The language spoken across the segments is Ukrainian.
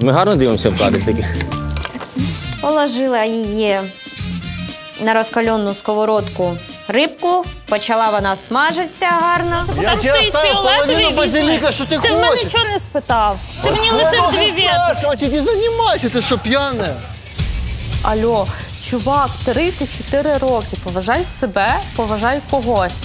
Ми гарно дивимося в кадр таки. Положила її на розкалену сковородку рибку, почала вона смажитися гарно. Я Там тебе стоїть оставил половину что ты, Ти в мене нічого не спитав. Ти мені лише дві веточки. спрашивать, иди занимайся, ты что, пьяная? Алло, чувак, 34 роки. Поважай себе, поважай когось.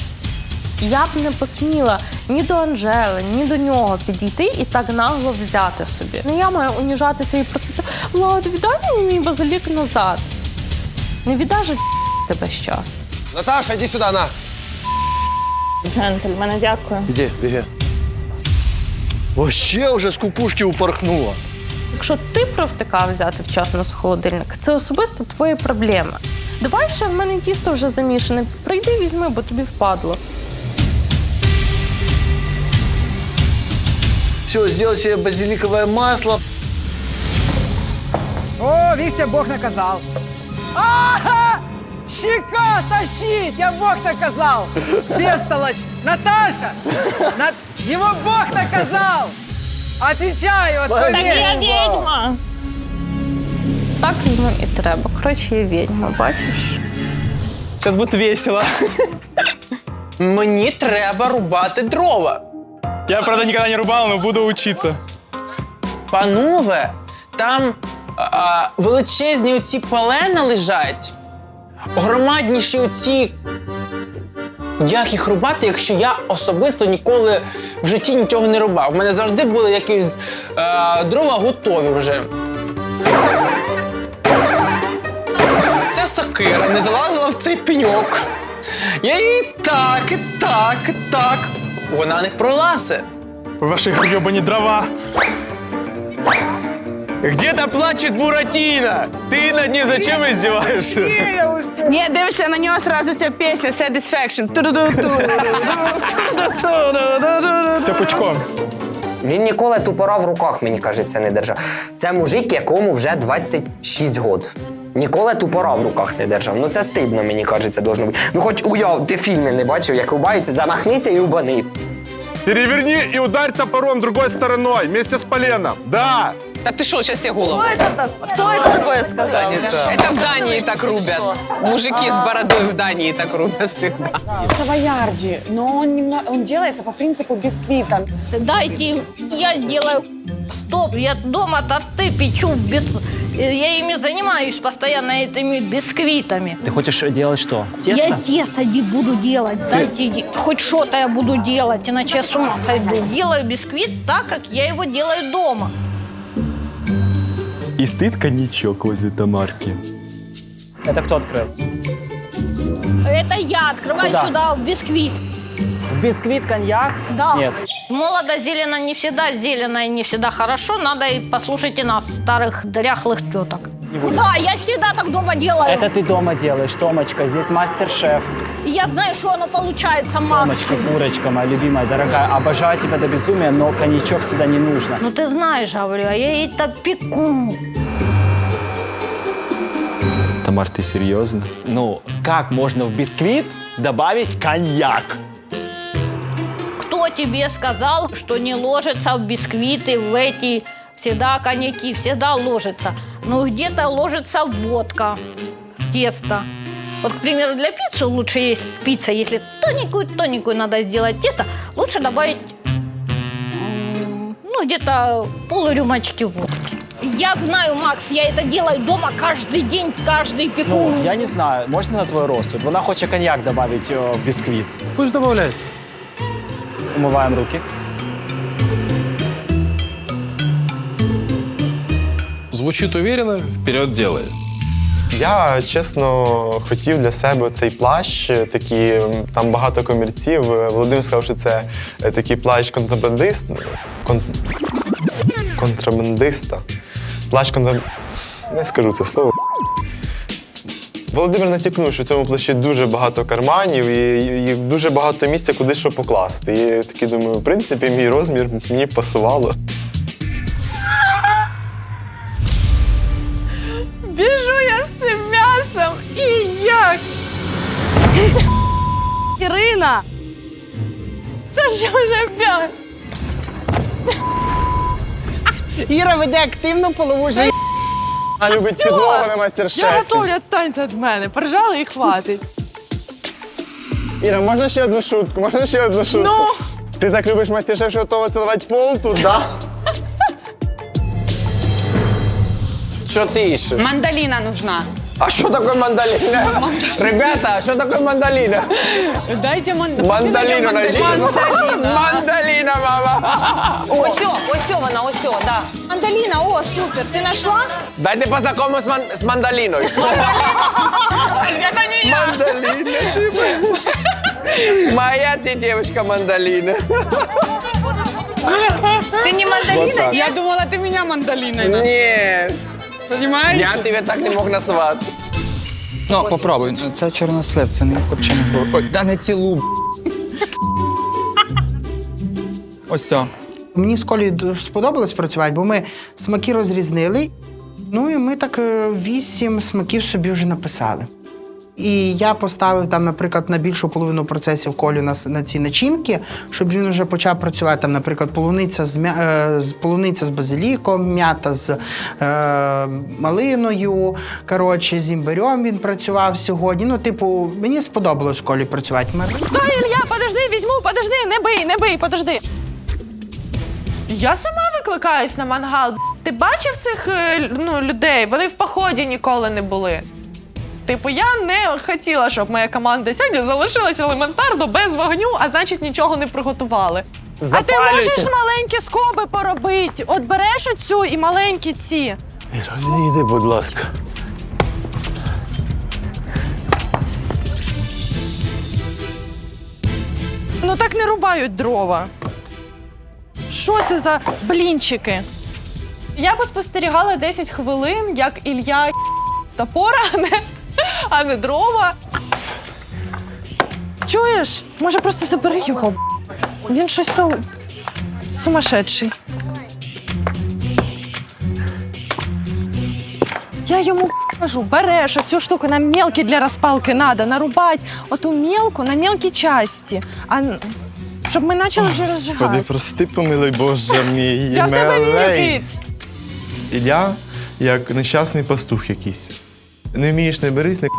Я б не посміла ні до Анжели, ні до нього підійти і так нагло взяти собі. Не я маю уніжатися і просити Влад, віддай мені мій базилік назад. Не віддаж тебе щас. Наташа, иди сюда, на. Джентльмене, дякую. Иди, беги. Вообще уже с кукушки упорхнула. Якщо ти провтикав взяти вчасно з холодильника, це особисто твої проблеми. Давай ще в мене тісто вже замішане. Прийди, візьми, бо тобі впадло. Все, сделай себе базиликовое масло. О, видишь, тебя Бог наказал. Ага! Щека тащить! Я Бог наказал! Бестолочь! Наташа! На- Его Бог наказал! Отвечаю, Так отповедь! я відьма. Так йому і треба. Коротше, я відьма, бачиш? Зараз буде весело. Мені треба рубати дрова. Я, правда, ніколи не рубав, але буду учитися. Панове, там а, величезні оці полена лежать. Громадніші оці. Як їх рубати, якщо я особисто ніколи в житті нічого не рубав? У мене завжди були якісь е, дрова готові вже. Ця сокира не залазила в цей пеньок. Я її так, і так, і так. Вона не пролазе. Ваші гребані дрова. Где-то плачет Буратино. Ты над ним зачем издеваешься? Ні, дивишся на нього, сразу ця пісня Satisfaction. Ту-ду-ду-ту. Все пучком. Він ніколи тупора в руках, мені кажеться, не держав. Це мужик, якому вже 26 років. Ніколи тупора в руках не держав. Ну це стидно, мені кажеться, должно бути. Ну хоч уяв, ти фільми не бачив, як рубаються, замахнися і рубани. Переверни и ударь топором другой стороной, вместе с поленом. Да! Та ти що, зараз я голову? Це таке сказав? Это в Дании так рубят. Мужики с бородой в Дании так рубят всегда. Савоярди, но он, немного, он делается по принципу бисквита. Дайте, я сделаю. Стоп, я дома торты печу без... Я ими занимаюсь постоянно этими бисквитами. Ти хочеш робити що? Я тесто не буду делать. Дайте хоть что-то я буду делать, иначе я с ума сойду. Делаю бисквит так, как я его делаю дома. И стыд коньячок возле Тамарки. Це хто відкрив? Это я открываю Куда? сюда в бисквит. В бісквіт, коньяк? Да. Нет. Молодо зелено не всегда, зелено не всегда хорошо. Надо и послушайте нас, старых дряхлых теток. Да, я всегда так дома делаю. Это ты дома делаешь, Томочка. Здесь мастер-шеф. Я знаю, что оно получается, Томочка, максимум. курочка моя любимая, дорогая. Обожаю тебя до безумия, но коньячок сюда не нужно. Ну ты знаешь, говорю, а я это пеку. Тамар, ты серьезно? Ну, как можно в бисквит добавить коньяк? Кто тебе сказал, что не ложится в бисквиты, в эти всегда коньяки, всегда ложится. Ну, где-то ложится водка в тесто. Вот, к примеру, для пиццы лучше есть пицца, если тоненькую-тоненькую надо сделать тесто, лучше добавить, ну, где-то полрюмочки водки. Я знаю, Макс, я это делаю дома каждый день, каждый пеку. Ну, я не знаю, можна на твой розсуд? Вона хоче коньяк добавить э, в бисквит. Пусть добавляють. Умиваємо руки. Звучит уверенно, вперед делай. Я чесно хотів для себе цей плащ. Такі там багато комірців. Володимир сказав, що це е, такий плащ контрабандист. Кон... Контрабандиста. Плащ контраб... Не скажу це слово. Володимир натякнув, що в цьому плащі дуже багато карманів і, і дуже багато місця, куди що покласти. І я такий думаю, в принципі, мій розмір мені пасувало. Біжу я з цим м'ясом і як? Ірина! Та що вже п'ять? Іра веде активну полову життя. А любить підлогу на мастер-шефі. Я готовлю, відстаньте від мене. Поржали і хватить. Іра, можна ще одну шутку? Можна ще одну шутку? Ну? Ти так любиш мастер-шеф, що готова цілувати пол тут, да? Що ти іщеш? Мандаліна нужна. А що таке мандаліна? Ребята, а що таке мандаліна? Дайте ман... Мандаліну найдіть. Мандаліна, мама. Ось, ось вона, ось, да. Мандалина, о, супер. Ти знайшла? Дайте познайомимось з, ман... з мандаліною. Это не я. Мандаліна, ти моя. Моя ти дівчинка мандаліна. Ты не Вот мандалина? так. Я думала, ты меня мандалиной. да? Ні, Понимаете? я тебе так не мог назвати. Ну, попробуй. Це чорнослив, це не копчений. Ой, да не цілу. Ось це. Мені з Колею д- сподобалось працювати, бо ми смаки розрізнили. Ну і ми так е, вісім смаків собі вже написали. І я поставив там, наприклад, на більшу половину процесів колю на, на ці начинки, щоб він вже почав працювати. Там, наприклад, полуниця з, е, з полуниця з базиліком, м'ята з е, малиною. Коротше, з імбирем він працював сьогодні. Ну, типу, мені сподобалось колі працювати. Стой, Илья, подожди, візьму, подожди, не бий, не бий, подожди. Я сама викликаюсь на мангал. Ти бачив цих е, ну, людей? Вони в поході ніколи не були. Типу, я не хотіла, щоб моя команда сьогодні залишилась елементарно без вогню, а значить нічого не приготували. А ти можеш маленькі скоби поробити? От береш оцю і маленькі ці. Іди, будь ласка. Ну так не рубають дрова. Що це за блінчики? Я поспостерігала 10 хвилин, як Ілля топора, не, а не дрова. Чуєш? Може, просто забери його. Він щось то сумасшедший. Я йому кажу, береш оцю штуку на мелкі для розпалки надо, нарубати оту мелку на мелкі часті. А щоб ми почали вже Господи, розжигати. прости, помилуй, Боже мій. Я в тебе милий. Ілля як нещасний пастух якийсь. Не вмієш, не берись, не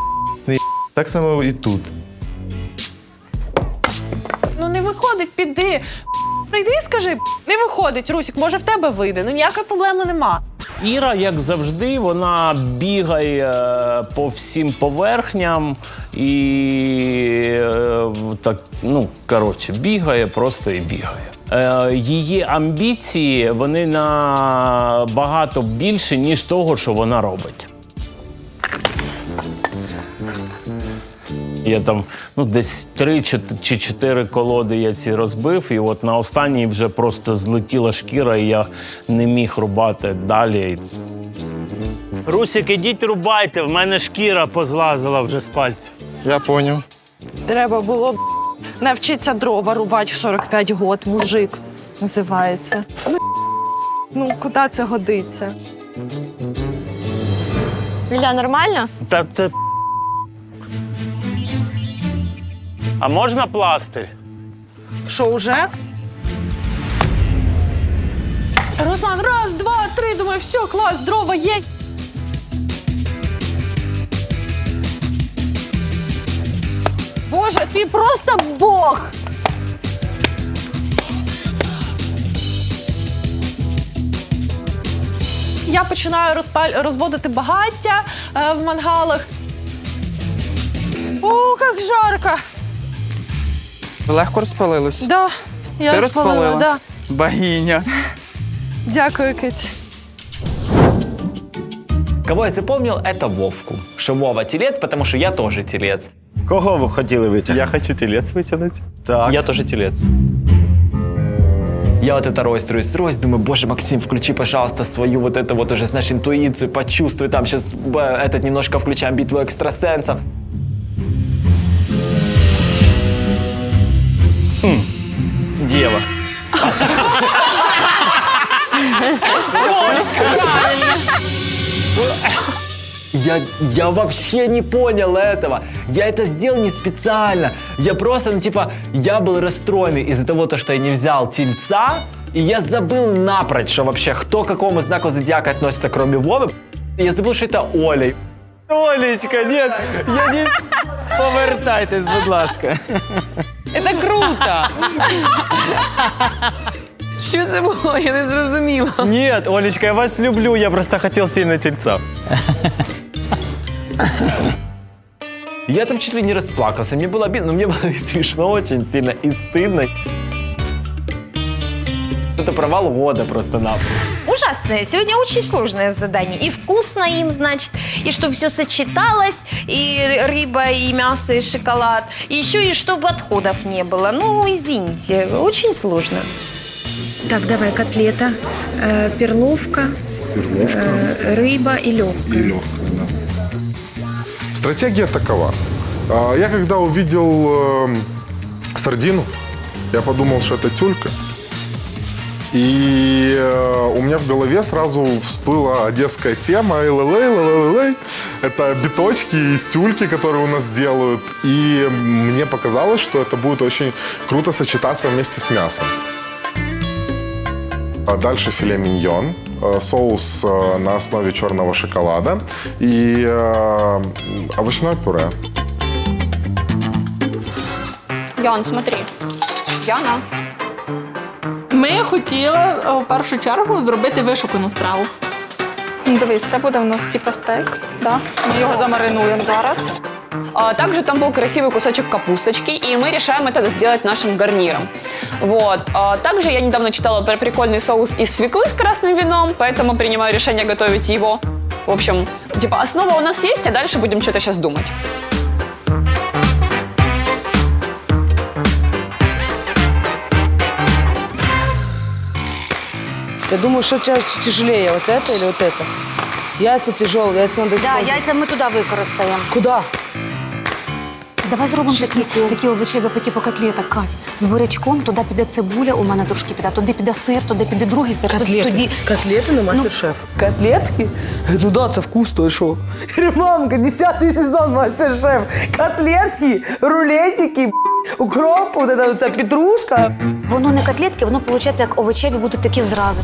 не так само і тут. Ну не виходить, піди. Прийди і скажи, не виходить, Русік, може в тебе вийде. Ну ніякої проблеми нема. Іра, як завжди, вона бігає е, по всім поверхням і е, так, ну коротше, бігає просто і бігає. Е, Її амбіції вони набагато більше, ніж того, що вона робить. Я там ну, десь три чи- чотири колоди я ці розбив, і от на останній вже просто злетіла шкіра, і я не міг рубати далі. Русик, ідіть рубайте, в мене шкіра позлазила вже з пальців. Я поняв. Треба було б навчитися дрова рубати в 45 год, мужик називається. Ну, Ну, куди це годиться? Ілля, нормально? Та ти... А можна пластир? Що уже? Руслан, раз, два, три. Думаю, все, клас, дрова є. Боже, ти просто Бог! Я починаю розпаль... розводити багаття е, в мангалах. О, як жарко! Легко розпалилось. Да, я Ти розпалила, розпалила? да. Богиня. Дякую, Киць. Кого я запомнил, это Вовку. Что Вова телец, потому что я тоже телец. Кого ви хотіли витягнути? Я хочу телец вытянуть. Так. Я тоже телец. Я вот это рой строюсь, строюсь, думаю, боже, Максим, включи, пожалуйста, свою вот эту вот уже, знаешь, интуицию, почувствуй, там сейчас этот немножко включаем битву экстрасенсов. Дева. Я, я вообще не понял этого. Я это сделал не специально. Я просто, ну типа, я был расстроен из-за того, то, что я не взял тельца, и я забыл напрочь, что вообще кто к какому знаку зодиака относится, кроме Вовы. Я забыл, что это Оля. Олечка, нет, я не... Повертайтесь, будь ласка. Это круто! Що це було? Я не зрозуміла. Нет, Олечка, я вас люблю, я просто хотел сильно тельца. Я там чуть ли не расплакался. Мне было обидно, но мне было и смешно очень сильно и стыдно. Это провал года просто-напросто. Ужасное. Сегодня очень сложное задание. И вкусно им, значит, и чтобы все сочеталось, и рыба, и мясо, и шоколад. И еще и чтобы отходов не было. Ну, извините, очень сложно. Так, давай, котлета, э, перловка, э, рыба и легкая. И легкая, да. Стратегия такова. А, Я когда увидел э, сардину, я подумал, что это тюлька. И э, у меня в голове сразу всплыла одесская тема «Эй-лей-лей, лей-лей-лей». Это биточки из тюльки, которые у нас делают. И мне показалось, что это будет очень круто сочетаться вместе с мясом. А Дальше филе миньон, э, соус э, на основе черного шоколада и овощное пюре. Ян, смотри. Яна. Ми хотіли е, в першу чергу зробити вишукану страву. Ну, Дивись, це буде в нас типа стейк. Да? Ми його замаринуємо зараз. А, также там был красивый кусочек капусточки, и мы решаем это сделать нашим гарниром. Вот. А, также я недавно читала про прикольный соус из свеклы с красным вином, поэтому принимаю решение готовить его. В общем, типа основа у нас есть, а дальше будем что-то сейчас думать. Я думаю, що тя- тяжелее, вот это или вот это? Яйца тяжелые, яйца надо Да, использовать. яйця ми туди використаємо. Куди? Давай зробимо такі, такі овочеві по типу котлеток, Кать. З бурячком туди піде цибуля, у мене трошки піде, туди піде сир, туди піде другий сир, туди, Котлети. тоді. Котлети на мастер-шеф. Котлетки? Ну да, це вкусно, і що? Мамка, 10 сезон мастер-шеф. Котлетки, рулетики, б***, укроп, вот это, оця петрушка. Воно не котлетки, воно виходить, як овочеві будуть такі зрази.